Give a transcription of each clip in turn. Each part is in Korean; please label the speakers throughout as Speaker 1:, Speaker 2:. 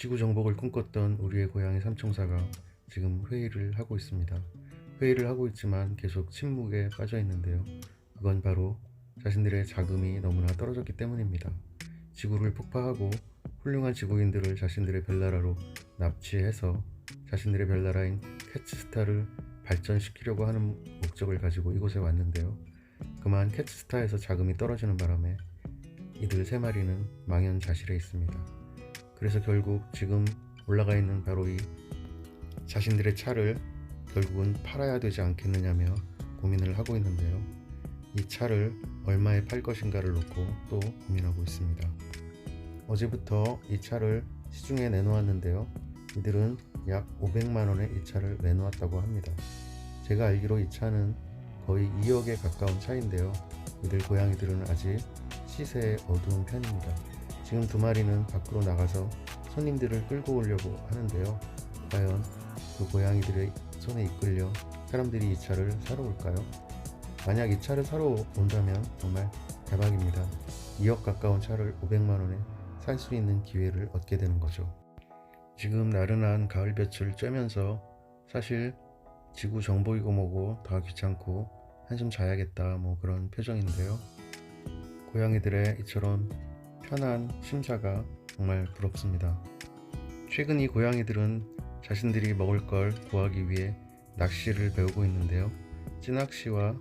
Speaker 1: 지구 정복을 꿈꿨던 우리의 고향의 삼총사가 지금 회의를 하고 있습니다. 회의를 하고 있지만 계속 침묵에 빠져 있는데요. 그건 바로 자신들의 자금이 너무나 떨어졌기 때문입니다. 지구를 폭파하고 훌륭한 지구인들을 자신들의 별나라로 납치해서 자신들의 별나라인 캐츠스타를 발전시키려고 하는 목적을 가지고 이곳에 왔는데요. 그만 캐츠스타에서 자금이 떨어지는 바람에 이들 세 마리는 망연자실해 있습니다. 그래서 결국 지금 올라가 있는 바로 이 자신들의 차를 결국은 팔아야 되지 않겠느냐며 고민을 하고 있는데요. 이 차를 얼마에 팔 것인가를 놓고 또 고민하고 있습니다. 어제부터 이 차를 시중에 내놓았는데요. 이들은 약 500만 원에 이 차를 내놓았다고 합니다. 제가 알기로 이 차는 거의 2억에 가까운 차인데요. 이들 고양이들은 아직 시세에 어두운 편입니다. 지금 두 마리는 밖으로 나가서 손님들을 끌고 오려고 하는데요. 과연 그 고양이들의 손에 이끌려 사람들이 이 차를 사러 올까요? 만약 이 차를 사러 온다면 정말 대박입니다. 2억 가까운 차를 500만 원에 살 수 있는 기회를 얻게 되는 거죠. 지금 나른한 가을 볕을 쬐면서 사실 지구 정보이고 뭐고 다 귀찮고 한숨 자야겠다 뭐 그런 표정인데요. 고양이들의 이처럼 편한 심사가 정말 부럽습니다. 최근 이 고양이들은 자신들이 먹을 걸 구하기 위해 낚시를 배우고 있는데요. 찌낚시와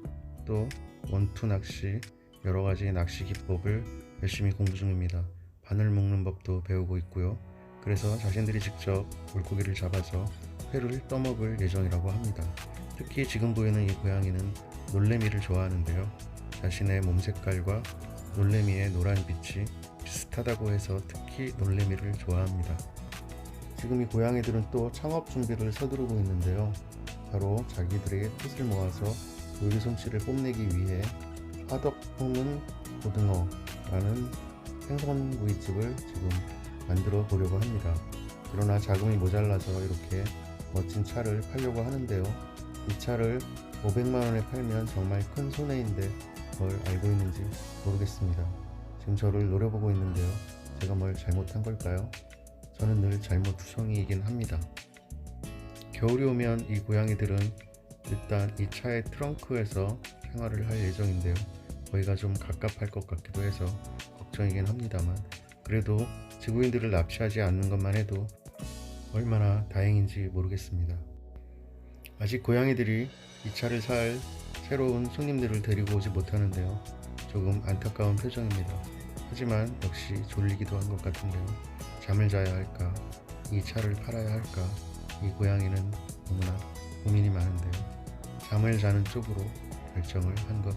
Speaker 1: 또 원투 낚시 여러 가지 낚시 기법을 열심히 공부 중입니다. 바늘 묶는 법도 배우고 있고요. 그래서 자신들이 직접 물고기를 잡아서 회를 떠먹을 예정이라고 합니다. 특히 지금 보이는 이 고양이는 놀래미를 좋아하는데요. 자신의 몸 색깔과 놀래미의 노란 빛이 비슷하다고 해서 특히 놀래미를 좋아합니다. 지금 이 고양이들은 또 창업 준비를 서두르고 있는데요. 바로 자기들의 뜻을 모아서 요리 솜씨를 뽐내기 위해 화덕 볶는 고등어라는 생선구이집을 지금 만들어 보려고 합니다. 그러나 자금이 모자라서 이렇게 멋진 차를 팔려고 하는데요. 이 차를 500만 원에 팔면 정말 큰 손해인데 뭘 알고 있는지 모르겠습니다. 지금 저를 노려보고 있는데요. 제가 뭘 잘못한 걸까요? 저는 늘 잘못투성이이긴 합니다. 겨울이 오면 이 고양이들은 일단 이 차의 트렁크에서 생활을 할 예정인데요. 거기가 좀 갑갑할 것 같기도 해서 걱정이긴 합니다만 그래도 지구인들을 납치하지 않는 것만 해도 얼마나 다행인지 모르겠습니다. 아직 고양이들이 이 차를 살 새로운 손님들을 데리고 오지 못하는데요. 조금 안타까운 표정입니다. 하지만 역시 졸리기도 한 것 같은데요. 잠을 자야 할까? 이 차를 팔아야 할까? 이 고양이는 너무나 고민이 많은데요. 잠을 자는 쪽으로 결정을 한 것